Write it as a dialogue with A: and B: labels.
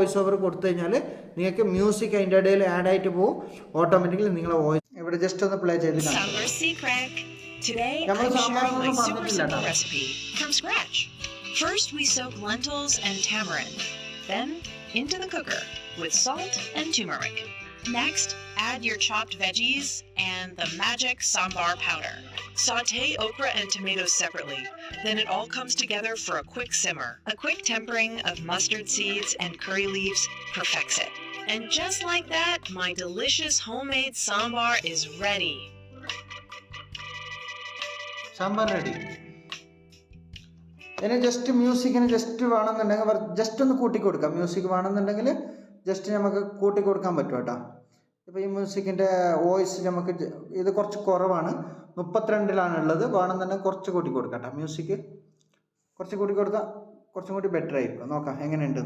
A: Voice over കൊടുത്തു കഴിഞ്ഞാൽ നിങ്ങൾക്ക് മ്യൂസിക് അതിന്റെ ഇടയിൽ ആഡ് ആയിട്ട് പോകും ഓട്ടോമാറ്റിക്കലി നിങ്ങളെ വോയിസ് ഇവിടെ ജസ്റ്റ് ഒന്ന് പ്ലേ ചെയ്ത്
B: recipe from scratch. First, we soak lentils and tamarind. Then, into the cooker with salt and turmeric. Next, add your chopped veggies and the magic sambar powder. Saute okra and tomatoes separately. Then it all comes together for a quick simmer. A quick tempering of mustard seeds and curry leaves perfects it. And just like that, my delicious homemade sambar is ready.
A: Sambar ready ഇനി just മ്യൂസിക്കിന് just വേണമെന്നുണ്ടെങ്കിൽ just ഒന്ന് കൂട്ടി കൊടുക്കാം music വേണമെന്നുണ്ടെങ്കിൽ just നമുക്ക് കൂട്ടി കൊടുക്കാൻ പറ്റും കേട്ടോ ഇപ്പോൾ ഈ മ്യൂസിക്കിന്റെ വോയിസ് നമുക്ക് ഇത് കുറച്ച് കുറവാണ്. മുപ്പത്തിരണ്ടിലാണ് ഉള്ളത് വേണമെന്നുണ്ടെങ്കിൽ കുറച്ച് കൂട്ടി കൊടുക്കട്ടെ. മ്യൂസിക് കുറച്ച് കൂട്ടി കൊടുത്താൽ കുറച്ചും കൂടി ബെറ്റർ ആയിരിക്കും. നോക്കാം എങ്ങനെയുണ്ട്?